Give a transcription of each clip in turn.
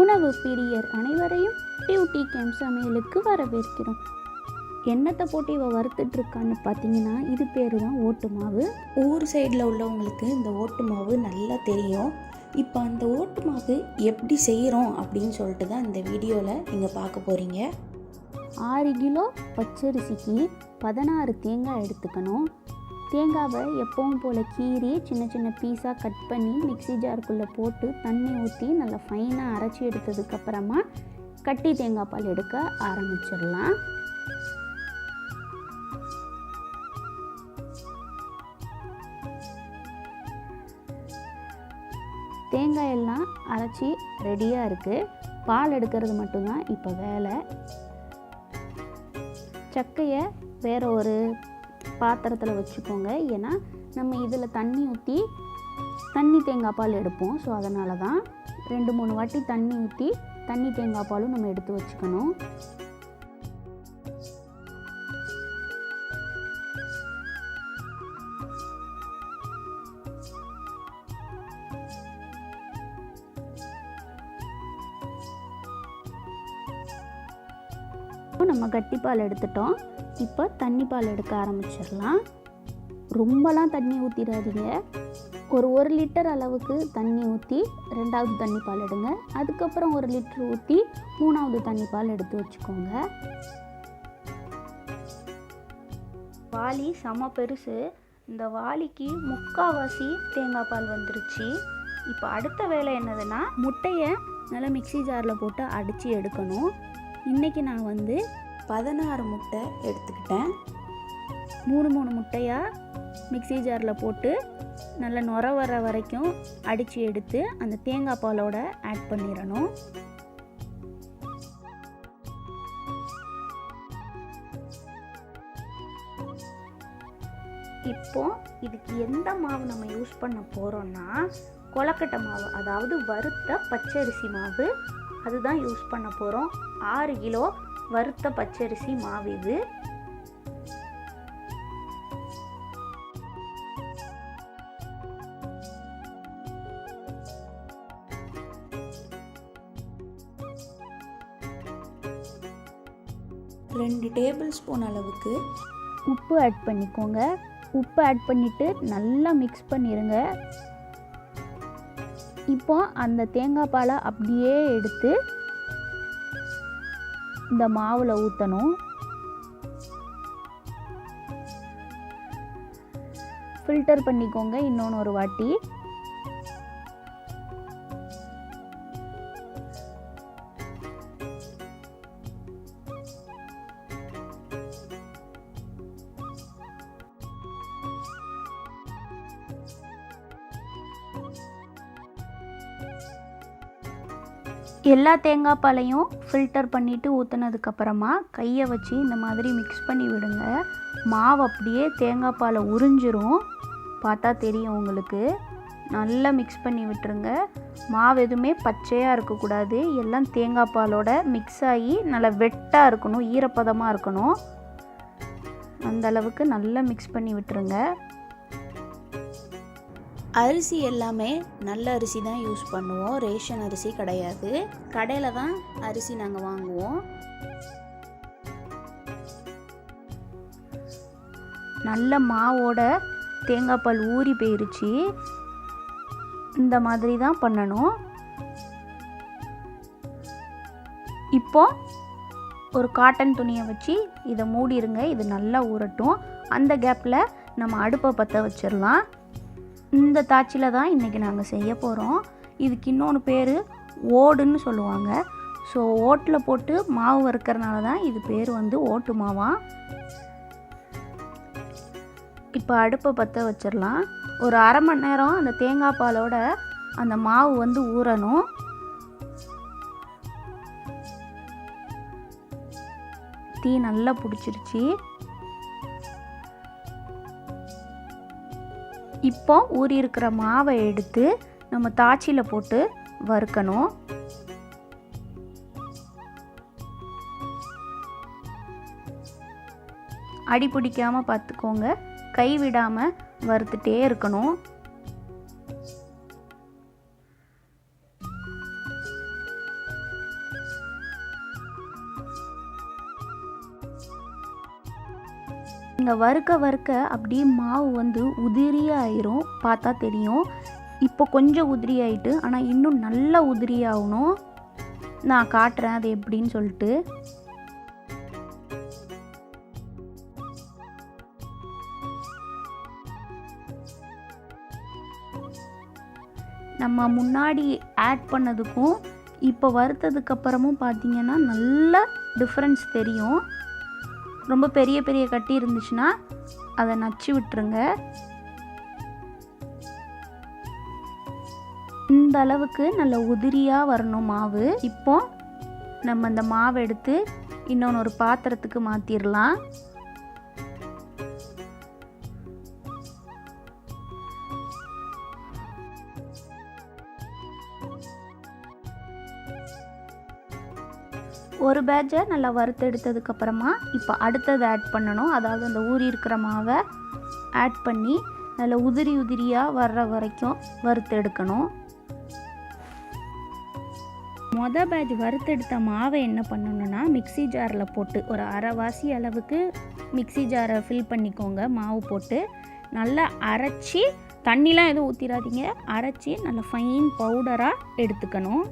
உணவு பிரியர் அனைவரையும் டியூட்டி கேம் சமையலுக்கு வரவேற்கிறோம். எண்ணத்தை போட்டு இவ வறுத்துட்டு இருக்கான்னு பார்த்தீங்கன்னா இது பேர் தான் ஓட்டு மாவு. ஊர் சைடில் உள்ளவங்களுக்கு இந்த ஓட்டு மாவு நல்லா தெரியும். இப்போ அந்த ஓட்டு மாவு எப்படி செய்கிறோம் அப்படின்னு சொல்லிட்டு தான் இந்த வீடியோவில் நீங்கள் பார்க்க போகிறீங்க ஆறு கிலோ பச்சரிசிக்கு பதினாறு தேங்காய் எடுத்துக்கணும். தேங்காவை எப்பவும் போல் கீறி சின்ன சின்ன பீஸாக கட் பண்ணி மிக்ஸி ஜாருக்குள்ளே போட்டு தண்ணி ஊற்றி நல்லா ஃபைனாக அரைச்சி எடுத்ததுக்கப்புறமா கட்டி தேங்காய் பால் எடுக்க ஆரம்பிச்சிடலாம். தேங்காயெல்லாம் அரைச்சி ரெடியாக இருக்குது பால் எடுக்கிறது மட்டும்தான் இப்போ வேலை. சக்கையை வேறு ஒரு பாத்திரத்தில் வச்சுக்கோங்க. ஏன்னா நம்ம இதில் தண்ணி ஊற்றி தண்ணி தேங்காய் பால் எடுப்போம். ஸோ அதனால தான் ரெண்டு மூணு வாட்டி தண்ணி ஊற்றி தண்ணி தேங்காய் பாலும் நம்ம எடுத்து வச்சுக்கணும். இப்போ நம்ம கட்டிப்பால் எடுத்துட்டோம். இப்போ தண்ணி பால் எடுக்க ஆரம்பிச்சிடலாம். ரொம்பலாம் தண்ணி ஊற்றிடாதீங்க ஒரு ஒரு லிட்டர் அளவுக்கு தண்ணி ஊற்றி ரெண்டாவது தண்ணி பால் எடுங்க. அதுக்கப்புறம் ஒரு லிட்டர் ஊற்றி மூணாவது தண்ணி பால் எடுத்து வச்சுக்கோங்க. வாளி செம பெருசு. இந்த வாளிக்கு முக்காவாசி தேங்காய் பால் வந்துருச்சு. இப்போ அடுத்த வேலை என்னதுன்னா முட்டையை நல்லா மிக்ஸி ஜாரில் போட்டு அடித்து எடுக்கணும். இன்றைக்கி நான் வந்து பதினாறு முட்டை எடுத்துக்கிட்டேன். மூணு மூணு முட்டையாக மிக்ஸி ஜாரில் போட்டு நல்லா நுர வர வரைக்கும் அடித்து எடுத்து அந்த தேங்காய் பாலோட ஆட் பண்ணிடணும். இப்போ இதுக்கு எந்த மாவு நம்ம யூஸ் பண்ண போகிறோம்னா கொலக்கட்டை மாவு அதாவது வறுத்த பச்சரிசி மாவு அதுதான் யூஸ் பண்ண போகிறோம் ஆறு கிலோ வறுத்த பச்சரிசி மாவு இது. ரெண்டு டேபிள் ஸ்பூன் அளவுக்கு உப்பு ஆட் பண்ணிக்கோங்க. உப்பு ஆட் பண்ணிவிட்டு நல்லா மிக்ஸ் பண்ணிடுங்க இப்போ அந்த தேங்காய் பாலை அப்படியே எடுத்து இந்த மாவில் ஊற்றணும் ஃபில்டர் பண்ணிக்கோங்க இன்னொன்று ஒரு வாட்டி. எல்லா தேங்காய் பாலையும் ஃபில்டர் பண்ணிவிட்டு ஊற்றுனதுக்கப்புறமா கையை வச்சு இந்த மாதிரி மிக்ஸ் பண்ணி விடுங்க. மாவு அப்படியே தேங்காய் பாலை உறிஞ்சிரும். பார்த்தா தெரியும் உங்களுக்கு. நல்லா மிக்ஸ் பண்ணி விட்டுருங்க. மாவு எதுவுமே பச்சையாக இருக்கக்கூடாது. எல்லாம் தேங்காய் பாலோட மிக்ஸ் ஆகி நல்லா வெட்டாக இருக்கணும் ஈரப்பதமாக இருக்கணும். அந்த அளவுக்கு நல்லா மிக்ஸ் பண்ணி விட்டுருங்க. அரிசி எல்லாமே நல்ல அரிசி தான் யூஸ் பண்ணுவோம். ரேஷன் அரிசி கிடையாது. கடையில் தான் அரிசி நாங்கள் வாங்குவோம். நல்ல மாவோட தேங்காய் பால் ஊறி போயிருச்சு. இந்த மாதிரி தான் பண்ணணும். இப்போ ஒரு காட்டன் துணியை வச்சு இதை மூடிடுங்க இது நல்லா ஊறட்டும். அந்த கேப்பில் நம்ம அடுப்பை பற்ற வச்சிடலாம். இந்த தாட்சியில் தான் இன்றைக்கி நாங்கள் செய்ய போகிறோம் இதுக்கு இன்னொன்று பேர் ஓடுன்னு சொல்லுவாங்க. ஸோ ஓட்டில் போட்டு மாவு வறுக்கறனால தான் இது பேர் வந்து ஓட்டு மாவா. இப்போ அடுப்பை பற்ற வச்சிடலாம். ஒரு அரை மணி நேரம் அந்த தேங்காய் பாலோட அந்த மாவு வந்து ஊறணும். தீ நல்லா பிடிச்சிருச்சு. இப்போ ஊறி இருக்கிற மாவை எடுத்து நம்ம தாச்சியில் போட்டு வறுக்கணும். அடி பிடிக்காமல் பார்த்துக்கோங்க. கை விடாமல் வறுத்துட்டே இருக்கணும். வறுக்க வறுக்க அப்படியே மாவு வந்து உதிரியாயிரும். பார்த்தா தெரியும். இப்போ கொஞ்சம் உதிரி ஆயிட்டு ஆனால் இன்னும் நல்லா உதிரி ஆகணும் நான் காட்டுறேன் அது எப்படின்னு சொல்லிட்டு. நம்ம முன்னாடி ஆட் பண்ணதுக்கும் இப்போ வறுத்ததுக்கப்புறமும் பார்த்திங்கன்னா பார்த்தீங்கன்னா நல்ல டிஃப்ரென்ஸ் தெரியும். ரொம்ப பெரிய பெரிய கட்டி இருந்துச்சுன்னா அதை நச்சு விட்டுருங்க. இந்த அளவுக்கு நல்ல உதிரியாக வரணும் மாவு. இப்போ நம்ம இந்த மாவை எடுத்து இன்னொன்று ஒரு பாத்திரத்துக்கு மாற்றிடலாம் ஒரு பேட்சை நல்லா வறுத்தெடுத்ததுக்கப்புறமா இப்போ அடுத்தது ஆட் பண்ணணும். அதாவது அந்த ஊறி இருக்கிற மாவை ஆட் பண்ணி நல்லா உதிரி உதிரியாக வர்ற வரைக்கும் வறுத்தெடுக்கணும் மொதல் பேட்ச் வறுத்தெடுத்த மாவை என்ன பண்ணணும்னா மிக்ஸி ஜாரில் போட்டு ஒரு அரைவாசி அளவுக்கு மிக்ஸி ஜாரை ஃபில் பண்ணிக்கோங்க. மாவு போட்டு நல்லா அரைச்சி தண்ணிலாம் எதுவும் ஊற்றிடாதீங்க அரைச்சி நல்லா ஃபைன் பவுடராக எடுத்துக்கணும்.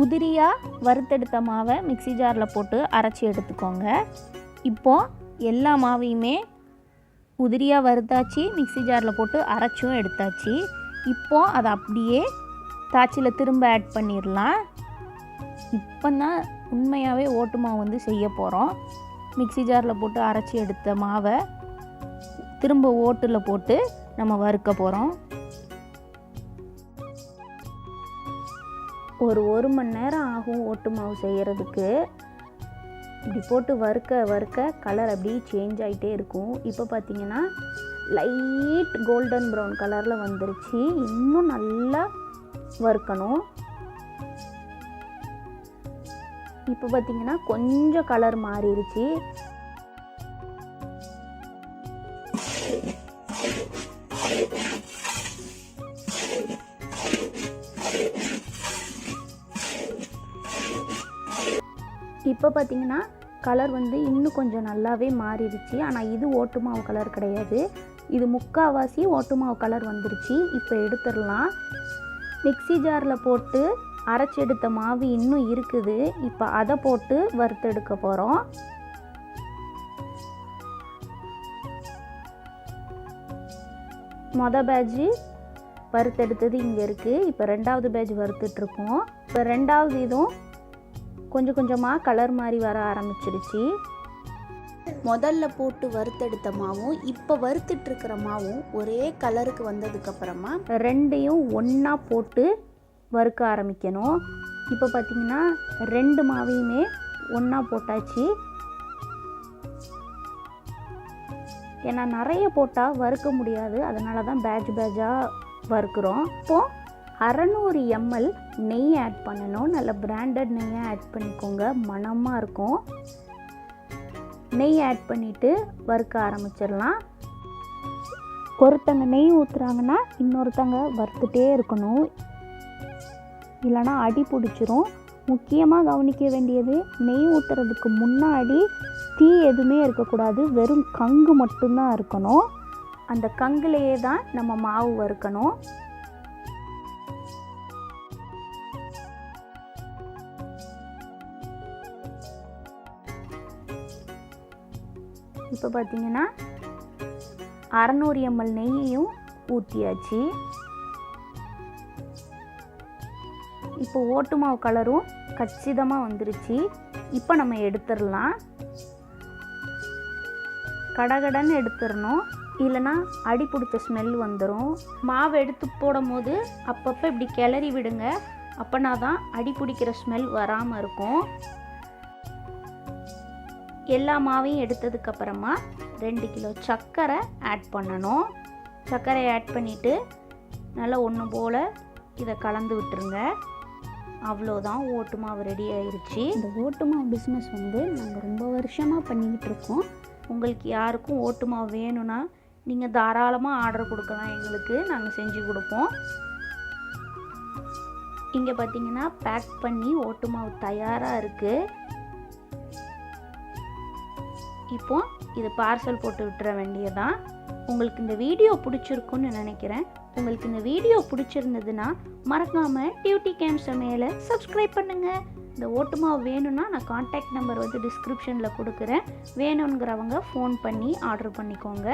உதிரியாக வறுத்தெடுத்த மாவை மிக்ஸி ஜாரில் போட்டு அரைச்சி எடுத்துக்கோங்க. இப்போது எல்லா மாவையுமே உதிரியாக வறுத்தாச்சு மிக்ஸி ஜாரில் போட்டு அரைச்சும் எடுத்தாச்சு. இப்போது அதை அப்படியே தாச்சியில் திரும்ப ஆட் பண்ணிடலாம் இப்போ தான் உண்மையாகவே ஓட்டு மாவு வந்து செய்ய போகிறோம் மிக்ஸி ஜாரில் போட்டு அரைச்சி எடுத்த மாவை திரும்ப ஓட்டில் போட்டு நம்ம வறுக்க போகிறோம் ஒரு ஒரு மணி நேரம் ஆகும் ஓட்டு மாவு செய்கிறதுக்கு இப்படி போட்டு வறுக்க வறுக்க கலர் அப்படியே சேஞ்ச் ஆகிட்டே இருக்கும். இப்போ பார்த்தீங்கன்னா லைட் கோல்டன் ப்ரௌன் கலரில் வந்துருச்சு. இன்னும் நல்லா வறுக்கணும். இப்போ பார்த்தீங்கன்னா கொஞ்சம் கலர் மாறிடுச்சு இப்போ பார்த்தீங்கன்னா கலர் வந்து இன்னும் கொஞ்சம் நல்லாவே மாறிடுச்சு. ஆனால் இது ஓட்டு மாவு கலர் கிடையாது. இது முக்கால்வாசி ஓட்டு மாவு கலர் வந்துருச்சு. இப்போ எடுத்துடலாம். மிக்ஸி ஜாரில் போட்டு அரைச்சி எடுத்த மாவு இன்னும் இருக்குது. இப்போ அதை போட்டு வறுத்தெடுக்க போகிறோம் மொதல் பேட்ஜு வறுத்தெடுத்தது இங்கே இருக்குது இப்போ ரெண்டாவது பேட்ச் வறுத்துட்ருக்கோம் இப்போ ரெண்டாவது இதுவும் கொஞ்சம் கொஞ்சமாக கலர் மாதிரி வர ஆரம்பிச்சிருச்சு. முதல்ல போட்டு வறுத்தெடுத்த மாவும் இப்போ வறுத்துட்டு இருக்கிற மாவும் ஒரே கலருக்கு வந்ததுக்கப்புறமா ரெண்டையும் ஒன்றா போட்டு வறுக்க ஆரம்பிக்கணும். இப்போ பார்த்தீங்கன்னா ரெண்டு மாவையுமே ஒன்றா போட்டாச்சு. ஏன்னா நிறைய போட்டால் வறுக்க முடியாது. அதனால தான் பேட்ச் பேட்சாக வறுக்கிறோம். இப்போது அறநூறு எம்எல் நெய் ஆட் பண்ணணும். நல்ல பிராண்டட் நெய்யை ஆட் பண்ணிக்கோங்க. மணமாக இருக்கும். நெய் ஆட் பண்ணிவிட்டு வறுக்க ஆரம்பிச்சிடலாம். ஒருத்தங்க நெய் ஊற்றுறாங்கன்னா இன்னொருத்தங்க வறுத்துட்டே இருக்கணும். இல்லைனா அடி பிடிச்சிரும். முக்கியமாக கவனிக்க வேண்டியது நெய் ஊற்றுறதுக்கு முன்னாடி தீ எதுவுமே இருக்கக்கூடாது. வெறும் கங்கு மட்டும்தான் இருக்கணும். அந்த கங்குலேயே தான் நம்ம மாவு வறுக்கணும். இப்போ பார்த்தீங்கன்னா அறநூறு எம்எல் நெய்யையும் ஊற்றியாச்சு. இப்போ ஓட்டு மாவு கலரும் கச்சிதமாக வந்துருச்சு. இப்போ நம்ம எடுத்துடலாம். கடகடன்னு எடுத்துடணும். இல்லைன்னா அடி பிடிச்ச ஸ்மெல் வந்துடும் மாவு எடுத்து போடும் போது அப்பப்போ இப்படி கிளறி விடுங்க. அப்போனா தான் அடி பிடிக்கிற ஸ்மெல் வராமல் இருக்கும். எல்லா மாவையும் எடுத்ததுக்கப்புறமா ரெண்டு கிலோ சர்க்கரை ஆட் பண்ணணும். சர்க்கரை ஆட் பண்ணிவிட்டு நல்லா ஒன்று போல் இதை கலந்து விட்டுருங்க. அவ்வளோதான் ஓட்டு மாவு ரெடி ஆயிருச்சு. இந்த ஓட்டு மாவு பிஸ்னஸ் வந்து நாங்கள் ரொம்ப வருஷமாக பண்ணிக்கிட்டு இருக்கோம். உங்களுக்கு யாருக்கும் ஓட்டு மாவு வேணும்னா நீங்கள் தாராளமாக ஆர்டர் கொடுக்கலாம். எங்களுக்கு நாங்கள் செஞ்சு கொடுப்போம். இங்கே பார்த்தீங்கன்னா பேக் பண்ணி ஓட்டு மாவு தயாராக இருக்குது இப்போ இது பார்சல் போட்டு விட்டுற வேண்டியதான் உங்களுக்கு இந்த வீடியோ பிடிச்சிருக்குன்னு நினைக்கிறேன். உங்களுக்கு இந்த வீடியோ பிடிச்சிருந்ததுன்னா மறக்காமல் டியூட்டி கேம் சமையலை சப்ஸ்கிரைப் பண்ணுங்கள் இந்த ஓட்டுமாவு வேணும்னா நான் காண்டாக்ட் நம்பர் வந்து டிஸ்கிரிப்ஷனில் கொடுக்குறேன். வேணுங்கிறவங்க ஃபோன் பண்ணி ஆர்டர் பண்ணிக்கோங்க.